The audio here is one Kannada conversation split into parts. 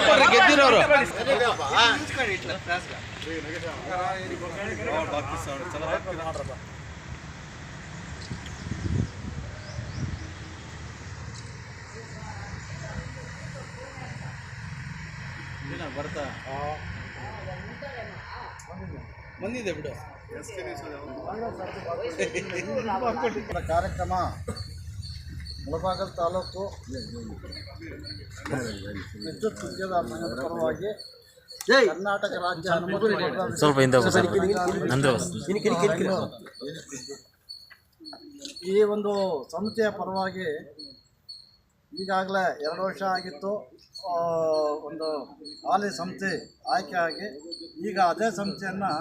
ಹಾಕೊಡ್ರಿ ಗೆದ್ದಿರೋರು? ಬರ್ತಾ ಬಂದಿದೆ ಬಿಡು. ಕಾರ್ಯಕ್ರಮ ಮುಳಬಾಗಲ್ ತಾಲೂಕು ವಿದ್ಯುತ್ ಉದ್ಯೋಗ ಸಂಘದ ಪರವಾಗಿ ಕರ್ನಾಟಕ ರಾಜ್ಯ ಈ ಒಂದು ಸಂಸ್ಥೆಯ ಪರವಾಗಿ ಈಗಾಗಲೇ ಎರಡು ವರ್ಷ ಆಗಿತ್ತು. ಒಂದು ಹಾಲಿ ಸಂಸ್ಥೆ ಆಯ್ಕೆ ಆಗಿ ಈಗ ಅದೇ ಸಂಸ್ಥೆಯನ್ನು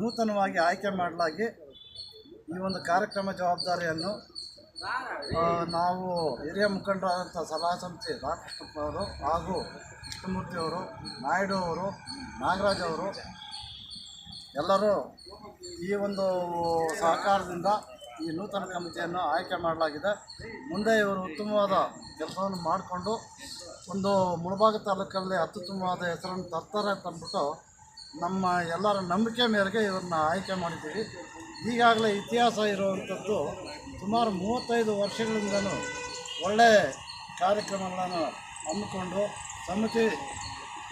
ನೂತನವಾಗಿ ಆಯ್ಕೆ ಮಾಡಲಾಗಿ ಈ ಒಂದು ಕಾರ್ಯಕ್ರಮ ಜವಾಬ್ದಾರಿಯನ್ನು ನಾವು ಹಿರಿಯ ಮುಖಂಡರಾದಂಥ ಸಲಹಾ ಸಂಸ್ಥೆ ರಾಮಕೃಷ್ಣಪ್ಪ ಅವರು ಹಾಗೂ ಕೃಷ್ಣಮೂರ್ತಿ ಅವರು ನಾಯ್ಡು ಅವರು ನಾಗರಾಜ್ ಅವರು, ಎಲ್ಲರೂ ಈ ಒಂದು ಸಹಕಾರದಿಂದ ಈ ನೂತನ ಕಮಿಟಿಯನ್ನು ಆಯ್ಕೆ ಮಾಡಲಾಗಿದೆ. ಮುಂದೆ ಇವರು ಉತ್ತಮವಾದ ಕೆಲಸವನ್ನು ಮಾಡಿಕೊಂಡು ಒಂದು ಮುಳಬಾಗ ತಾಲೂಕಲ್ಲಿ ಅತ್ಯುತ್ತಮವಾದ ಹೆಸರನ್ನು ತರ್ತಾರೆ ಅಂತ ಅಂದ್ಬಿಟ್ಟು ನಮ್ಮ ಎಲ್ಲರ ನಂಬಿಕೆ ಮೇರೆಗೆ ಇವ್ರನ್ನ ಆಯ್ಕೆ ಮಾಡಿದ್ದೀವಿ. ಈಗಾಗಲೇ ಇತಿಹಾಸ ಇರುವಂಥದ್ದು ಸುಮಾರು ಮೂವತ್ತೈದು ವರ್ಷಗಳಿಂದಲೂ ಒಳ್ಳೆಯ ಕಾರ್ಯಕ್ರಮಗಳನ್ನು ಹಮ್ಮಿಕೊಂಡು ಸಮಿತಿ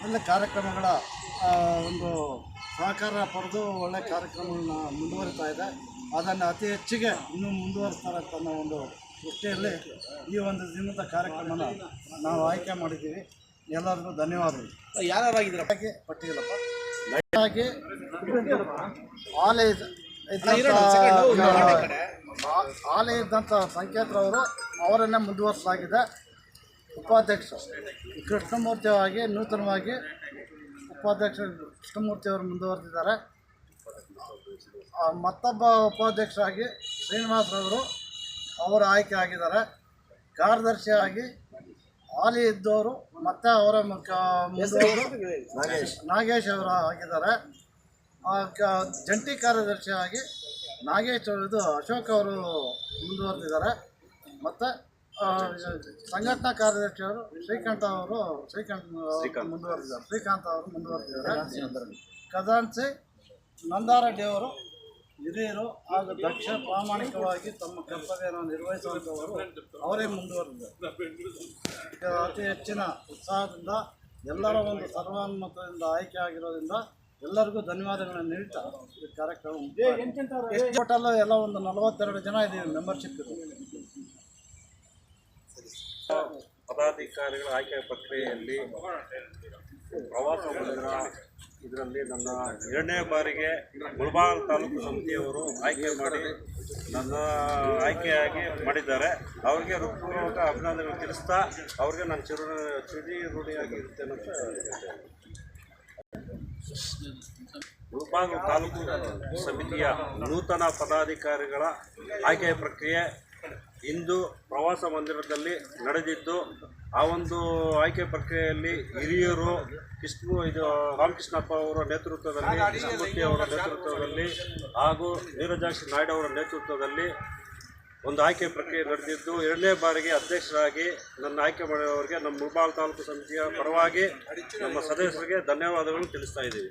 ಎಲ್ಲ ಕಾರ್ಯಕ್ರಮಗಳ ಒಂದು ಸಹಕಾರ ಪಡೆದು ಒಳ್ಳೆ ಕಾರ್ಯಕ್ರಮಗಳನ್ನ ಮುಂದುವರಿತಾ ಇದೆ. ಅದನ್ನು ಅತಿ ಹೆಚ್ಚಿಗೆ ಇನ್ನೂ ಮುಂದುವರಿಸ್ತಾರೆ ಅಂತ ಅನ್ನೋ ಒಂದು ದೃಷ್ಟಿಯಲ್ಲಿ ಈ ಒಂದು ದಿನದ ಕಾರ್ಯಕ್ರಮನ ನಾವು ಆಯ್ಕೆ ಮಾಡಿದ್ದೀವಿ. ಎಲ್ಲರಿಗೂ ಧನ್ಯವಾದಗಳು. ಯಾರಾಗಿದ್ದೀರ ಹಾಗೆ ಪಟ್ಟಿಯಲ್ಲಪ್ಪ. ಹಾಗೆ ಆಲೆ ಆಲೆ ಇದ್ದಂಥ ಸಂಕೇತರವರು ಅವರನ್ನೇ ಮುಂದುವರಿಸಲಾಗಿದೆ. ಉಪಾಧ್ಯಕ್ಷ ಕೃಷ್ಣಮೂರ್ತಿಯಾಗಿ ನೂತನವಾಗಿ ಉಪಾಧ್ಯಕ್ಷ ಕೃಷ್ಣಮೂರ್ತಿಯವರು ಮುಂದುವರೆದಿದ್ದಾರೆ. ಮತ್ತೊಬ್ಬ ಉಪಾಧ್ಯಕ್ಷರಾಗಿ ಶ್ರೀನಿವಾಸರವರು ಅವರು ಆಯ್ಕೆ ಆಗಿದ್ದಾರೆ. ಕಾರ್ಯದರ್ಶಿಯಾಗಿ ಹಾಲಿ ಇದ್ದವರು ಮತ್ತೆ ಅವರ ಮುಖ ಮುಂದುವರೆದು ನಾಗೇಶ್ ಅವರು ಆಗಿದ್ದಾರೆ ಜಂಟಿ ಕಾರ್ಯದರ್ಶಿಯಾಗಿ ನಾಗೇಶ್ ಅವರು ಇದು ಅಶೋಕ್ ಅವರು ಮುಂದುವರೆದಿದ್ದಾರೆ ಮತ್ತು ಸಂಘಟನಾ ಕಾರ್ಯದರ್ಶಿಯವರು ಶ್ರೀಕಾಂತ್ ಅವರು ಶ್ರೀಕಾಂತ್ ಅವರು ಮುಂದುವರೆದಿದ್ದಾರೆ ಶ್ರೀಕಾಂತ್ ಅವರು ಮುಂದುವರೆದಿದ್ದಾರೆ ಖಜಾನ್ಸಿ ನಂದಾರೆಡ್ಡಿ ಅವರು ಹಿರಿಯರು ಹಾಗೂ ದಕ್ಷ ಪ್ರಾಮಾಣಿಕವಾಗಿ ತಮ್ಮ ಕರ್ತವ್ಯವನ್ನು ನಿರ್ವಹಿಸುವಂಥವರು ಅವರೇ ಮುಂದುವರೆದಿದ್ದಾರೆ. ಅತಿ ಹೆಚ್ಚಿನ ಉತ್ಸಾಹದಿಂದ ಎಲ್ಲರ ಒಂದು ಸರ್ವಾನುಮತದಿಂದ ಆಯ್ಕೆ ಆಗಿರೋದ್ರಿಂದ ಎಲ್ಲರಿಗೂ ಧನ್ಯವಾದಗಳನ್ನು ನೀಡ್ತಾ ಈ ಕಾರ್ಯಕ್ರಮ ಟೋಟಲ್ ಎಲ್ಲ ಒಂದು ನಲವತ್ತೆರಡು ಜನ ಇದ್ದೀವಿ ಮೆಂಬರ್ಶಿಪ್ ಇರೋದು ಪದಾಧಿಕಾರಿಗಳ ಆಯ್ಕೆ ಪ್ರಕ್ರಿಯೆಯಲ್ಲಿ ಪ್ರವಾಸ ಇದರಲ್ಲಿ ನನ್ನ ಎರಡನೇ ಬಾರಿಗೆ ಮುಳಬಾಗ ತಾಲೂಕು ಸಮಿತಿಯವರು ಆಯ್ಕೆ ಮಾಡಿ ನನ್ನ ಆಯ್ಕೆಯಾಗಿ ಮಾಡಿದ್ದಾರೆ ಅವರಿಗೆ ಹೃತ್ಪೂರ್ವಕ ಅಭಿನಂದನೆ ತಿಳಿಸ್ತಾ ಅವ್ರಿಗೆ ನಾನು ಚಿರು ಚಿರಿ ರೂಢಿಯಾಗಿ ಇರ್ತೇನೆ ಅಂತ. ಮುಳಬಾಗ ತಾಲೂಕು ಸಮಿತಿಯ ನೂತನ ಪದಾಧಿಕಾರಿಗಳ ಆಯ್ಕೆ ಪ್ರಕ್ರಿಯೆ ಇಂದು ಪ್ರವಾಸ ಮಂದಿರದಲ್ಲಿ ನಡೆದಿದ್ದು ಆ ಒಂದು ಆಯ್ಕೆ ಪ್ರಕ್ರಿಯೆಯಲ್ಲಿ ಹಿರಿಯರು ಕೃಷ್ಣ ಇದು ರಾಮಕೃಷ್ಣಪ್ಪ ಅವರ ನೇತೃತ್ವದಲ್ಲಿ ಕೃಷ್ಣಮೂರ್ತಿ ಅವರ ನೇತೃತ್ವದಲ್ಲಿ ಹಾಗೂ ನೀರಜಾಕ್ಷಿ ನಾಯ್ಡು ಅವರ ನೇತೃತ್ವದಲ್ಲಿ ಒಂದು ಆಯ್ಕೆ ಪ್ರಕ್ರಿಯೆ ನಡೆದಿದ್ದು, ಎರಡನೇ ಬಾರಿಗೆ ಅಧ್ಯಕ್ಷರಾಗಿ ನನ್ನ ಆಯ್ಕೆ ಮಾಡಿದವರಿಗೆ ನಮ್ಮ ಮುಳಬಾಗ ತಾಲೂಕು ಸಮಿತಿಯ ಪರವಾಗಿ ನಮ್ಮ ಸದಸ್ಯರಿಗೆ ಧನ್ಯವಾದಗಳನ್ನು ತಿಳಿಸ್ತಾ ಇದ್ದೀವಿ.